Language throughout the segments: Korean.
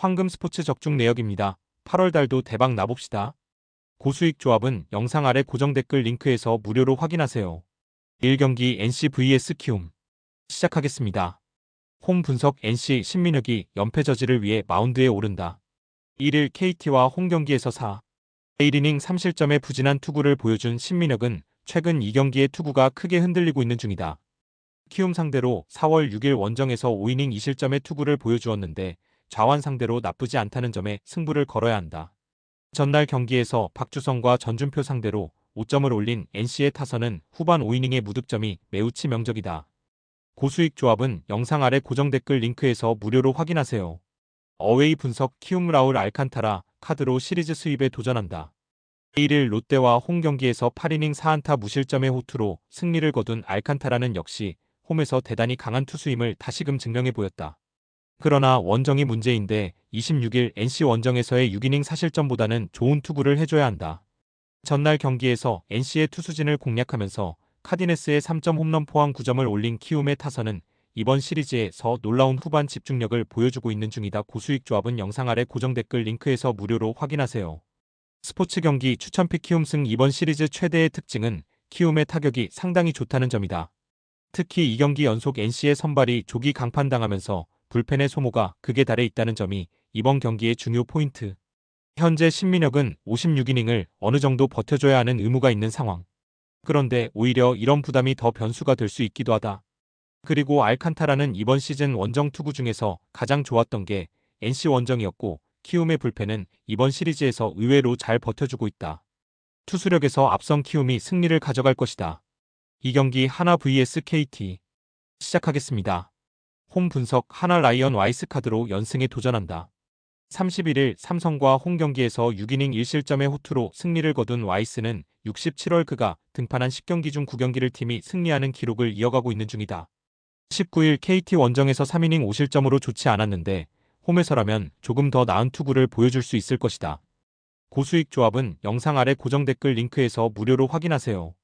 황금 스포츠 적중 내역입니다. 8월 달도 대박 나봅시다. 고수익 조합은 영상 아래 고정 댓글 링크에서 무료로 확인하세요. 1경기 NC vs 키움 시작하겠습니다. 홈 분석 NC 신민혁이 연패 저지를 위해 마운드에 오른다. 1일 KT와 홈 경기에서 4. 1이닝 3실점의 부진한 투구를 보여준 신민혁은 최근 2경기의 투구가 크게 흔들리고 있는 중이다. 키움 상대로 4월 6일 원정에서 5이닝 2실점의 투구를 보여주었는데 좌완 상대로 나쁘지 않다는 점에 승부를 걸어야 한다. 전날 경기에서 박주성과 전준표 상대로 5점을 올린 NC의 타선은 후반 5이닝의 무득점이 매우 치명적이다. 고수익 조합은 영상 아래 고정 댓글 링크에서 무료로 확인하세요. 어웨이 분석 키움 라울 알칸타라 카드로 시리즈 수입에 도전한다. 1일 롯데와 홈 경기에서 8이닝 4안타 무실점의 호투로 승리를 거둔 알칸타라는 역시 홈에서 대단히 강한 투수임을 다시금 증명해 보였다. 그러나 원정이 문제인데 26일 NC 원정에서의 6이닝 사실점보다는 좋은 투구를 해줘야 한다. 전날 경기에서 NC의 투수진을 공략하면서 카디네스의 3점 홈런 포함 9점을 올린 키움의 타선은 이번 시리즈에서 놀라운 후반 집중력을 보여주고 있는 중이다. 고수익 조합은 영상 아래 고정 댓글 링크에서 무료로 확인하세요. 스포츠 경기 추천픽 키움 승 이번 시리즈 최대의 특징은 키움의 타격이 상당히 좋다는 점이다. 특히 2경기 연속 NC의 선발이 조기 강판당하면서 불펜의 소모가 극에 달해 있다는 점이 이번 경기의 중요 포인트. 현재 신민혁은 56이닝을 어느 정도 버텨줘야 하는 의무가 있는 상황. 그런데 오히려 이런 부담이 더 변수가 될 수 있기도 하다. 그리고 알칸타라는 이번 시즌 원정 투구 중에서 가장 좋았던 게 NC 원정이었고 키움의 불펜은 이번 시리즈에서 의외로 잘 버텨주고 있다. 투수력에서 앞선 키움이 승리를 가져갈 것이다. 이 경기 하나 vs KT 시작하겠습니다. 홈 분석 하나 라이언 와이스 카드로 연승에 도전한다. 31일 삼성과 홈 경기에서 6이닝 1실점의 호투로 승리를 거둔 와이스는 67월 그가 등판한 10경기 중 9경기를 팀이 승리하는 기록을 이어가고 있는 중이다. 19일 KT 원정에서 3이닝 5실점으로 좋지 않았는데 홈에서라면 조금 더 나은 투구를 보여줄 수 있을 것이다. 고수익 조합은 영상 아래 고정 댓글 링크에서 무료로 확인하세요.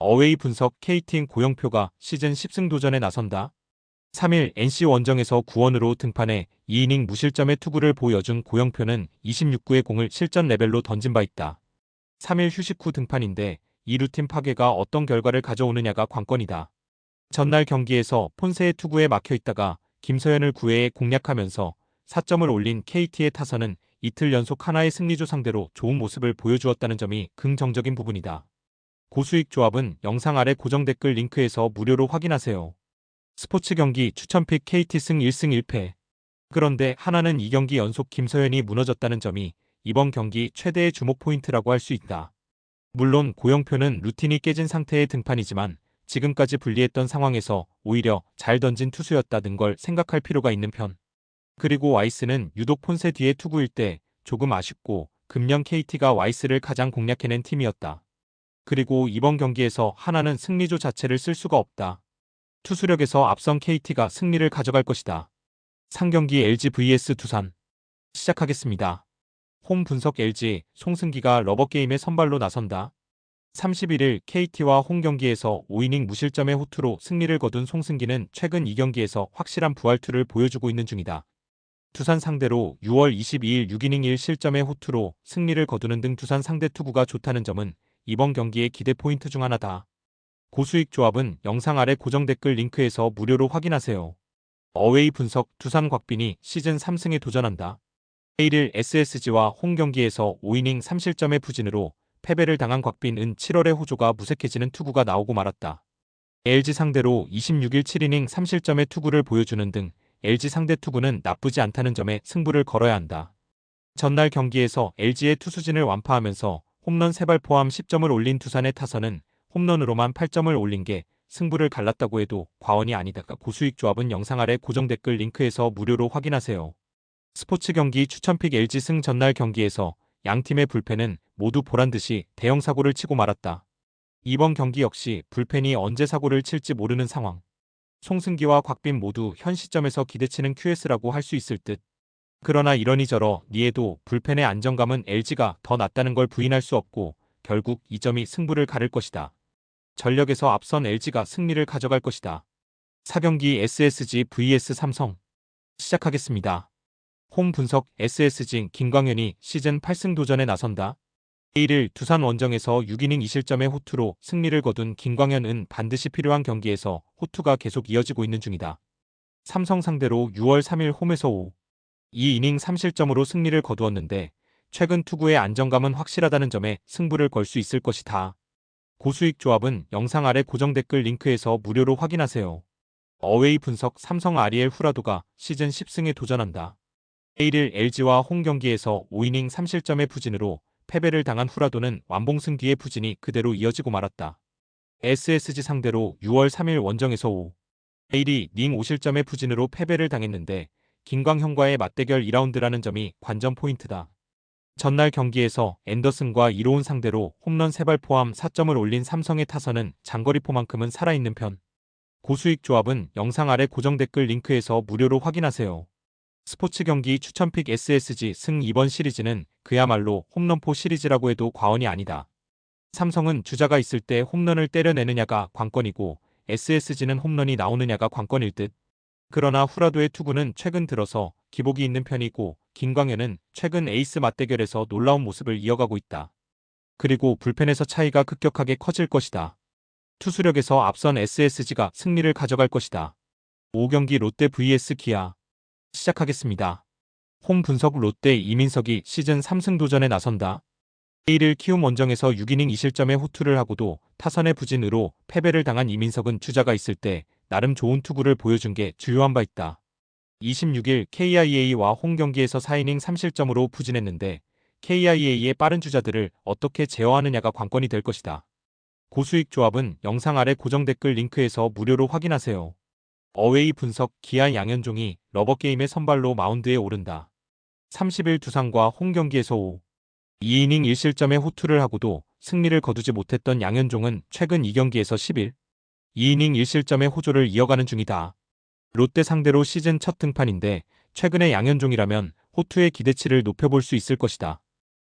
어웨이 분석 KT인 고영표가 시즌 10승 도전에 나선다. 3일 NC 원정에서 구원으로 등판해 2이닝 무실점의 투구를 보여준 고영표는 26구의 공을 실전 레벨로 던진 바 있다. 3일 휴식 후 등판인데 이 루틴 파괴가 어떤 결과를 가져오느냐가 관건이다. 전날 경기에서 폰세의 투구에 막혀 있다가 김서현을 9회에 공략하면서 4점을 올린 KT의 타선은 이틀 연속 하나의 승리조 상대로 좋은 모습을 보여주었다는 점이 긍정적인 부분이다. 고수익 조합은 영상 아래 고정 댓글 링크에서 무료로 확인하세요. 스포츠 경기 추천픽 KT승 1승 1패. 그런데 하나는 2경기 연속 김서현이 무너졌다는 점이 이번 경기 최대의 주목 포인트라고 할 수 있다. 물론 고영표는 루틴이 깨진 상태의 등판이지만 지금까지 불리했던 상황에서 오히려 잘 던진 투수였다는 걸 생각할 필요가 있는 편. 그리고 와이스는 유독 폰세 뒤에 투구일 때 조금 아쉽고 금년 KT가 와이스를 가장 공략해낸 팀이었다. 그리고 이번 경기에서 하나는 승리조 자체를 쓸 수가 없다. 투수력에서 앞선 KT가 승리를 가져갈 것이다. 상경기 LG vs 두산 시작하겠습니다. 홈 분석 LG 송승기가 러버게임에 선발로 나선다. 31일 KT와 홈 경기에서 5이닝 무실점의 호투로 승리를 거둔 송승기는 최근 2경기에서 확실한 부활투를 보여주고 있는 중이다. 두산 상대로 6월 22일 6이닝 1실점의 호투로 승리를 거두는 등 두산 상대 투구가 좋다는 점은 이번 경기의 기대 포인트 중 하나다. 고수익 조합은 영상 아래 고정 댓글 링크에서 무료로 확인하세요. 어웨이 분석 두산 곽빈이 시즌 3승에 도전한다. 1일 SSG와 홈 경기에서 5이닝 3실점의 부진으로 패배를 당한 곽빈은 7월에 호조가 무색해지는 투구가 나오고 말았다. LG 상대로 26일 7이닝 3실점의 투구를 보여주는 등 LG 상대 투구는 나쁘지 않다는 점에 승부를 걸어야 한다. 전날 경기에서 LG의 투수진을 완파하면서 홈런 3발 포함 10점을 올린 두산의 타선은 홈런으로만 8점을 올린 게 승부를 갈랐다고 해도 과언이 아니다가 고수익 조합은 영상 아래 고정 댓글 링크에서 무료로 확인하세요. 스포츠 경기 추천픽 LG 승 전날 경기에서 양 팀의 불펜은 모두 보란듯이 대형 사고를 치고 말았다. 이번 경기 역시 불펜이 언제 사고를 칠지 모르는 상황. 송승기와 곽빈 모두 현 시점에서 기대치는 QS라고 할 수 있을 듯. 그러나 이러니저러 니에도 불펜의 안정감은 LG가 더 낫다는 걸 부인할 수 없고 결국 이 점이 승부를 가를 것이다. 전력에서 앞선 LG가 승리를 가져갈 것이다. 4경기 SSG vs 삼성 시작하겠습니다. 홈 분석 SSG 김광현이 시즌 8승 도전에 나선다. 1일 두산 원정에서 6이닝 2실점의 호투로 승리를 거둔 김광현은 반드시 필요한 경기에서 호투가 계속 이어지고 있는 중이다. 삼성 상대로 6월 3일 홈에서 5. 2이닝 3실점으로 승리를 거두었는데 최근 투구의 안정감은 확실하다는 점에 승부를 걸 수 있을 것이다. 고수익 조합은 영상 아래 고정 댓글 링크에서 무료로 확인하세요. 어웨이 분석 삼성 아리엘 후라도가 시즌 10승에 도전한다. 1일 LG와 홈 경기에서 5이닝 3실점의 부진으로 패배를 당한 후라도는 완봉승 뒤의 부진이 그대로 이어지고 말았다. SSG 상대로 6월 3일 원정에서 5. 1이 닝 5실점의 부진으로 패배를 당했는데 김광현과의 맞대결 2라운드라는 점이 관전 포인트다. 전날 경기에서 앤더슨과 이로운 상대로 홈런 3발 포함 4점을 올린 삼성의 타선은 장거리포만큼은 살아있는 편. 고수익 조합은 영상 아래 고정 댓글 링크에서 무료로 확인하세요. 스포츠 경기 추천픽 SSG 승 이번 시리즈는 그야말로 홈런포 시리즈라고 해도 과언이 아니다. 삼성은 주자가 있을 때 홈런을 때려내느냐가 관건이고 SSG는 홈런이 나오느냐가 관건일 듯. 그러나 후라도의 투구는 최근 들어서 기복이 있는 편이고 김광현은 최근 에이스 맞대결에서 놀라운 모습을 이어가고 있다. 그리고 불펜에서 차이가 급격하게 커질 것이다. 투수력에서 앞선 SSG가 승리를 가져갈 것이다. 5경기 롯데 vs 기아 시작하겠습니다. 홈 분석 롯데 이민석이 시즌 3승 도전에 나선다. 1일 키움 원정에서 6이닝 2실점의 호투를 하고도 타선의 부진으로 패배를 당한 이민석은 주자가 있을 때 나름 좋은 투구를 보여준 게 주요한 바 있다. 26일 KIA와 홈 경기에서 4이닝 3실점으로 부진했는데 KIA의 빠른 주자들을 어떻게 제어하느냐가 관건이 될 것이다. 고수익 조합은 영상 아래 고정 댓글 링크에서 무료로 확인하세요. 어웨이 분석 기아 양현종이 러버게임의 선발로 마운드에 오른다. 30일 두산과 홈 경기에서 5. 2이닝 1실점의 호투를 하고도 승리를 거두지 못했던 양현종은 최근 2경기에서 10일 2이닝 1실점의 호조를 이어가는 중이다. 롯데 상대로 시즌 첫 등판인데 최근의 양현종이라면 호투의 기대치를 높여볼 수 있을 것이다.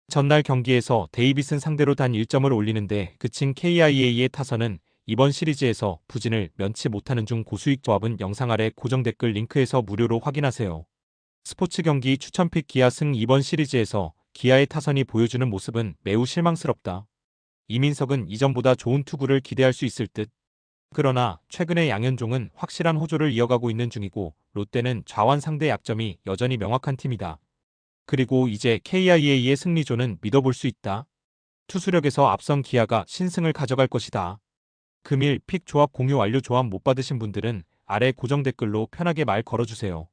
전날 경기에서 데이비슨 상대로 단 1점을 올리는데 그친 KIA의 타선은 이번 시리즈에서 부진을 면치 못하는 중 고수익 조합은 영상 아래 고정 댓글 링크에서 무료로 확인하세요. 스포츠 경기 추천픽 기아 승 이번 시리즈에서 기아의 타선이 보여주는 모습은 매우 실망스럽다. 이민석은 이전보다 좋은 투구를 기대할 수 있을 듯. 그러나 최근의 양현종은 확실한 호조를 이어가고 있는 중이고 롯데는 좌완 상대 약점이 여전히 명확한 팀이다. 그리고 이제 KIA의 승리조는 믿어볼 수 있다. 투수력에서 앞선 기아가 신승을 가져갈 것이다. 금일 픽 조합 공유 완료 조합 못 받으신 분들은 아래 고정 댓글로 편하게 말 걸어주세요.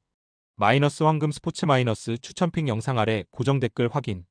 마이너스 황금 스포츠 마이너스 추천픽 영상 아래 고정 댓글 확인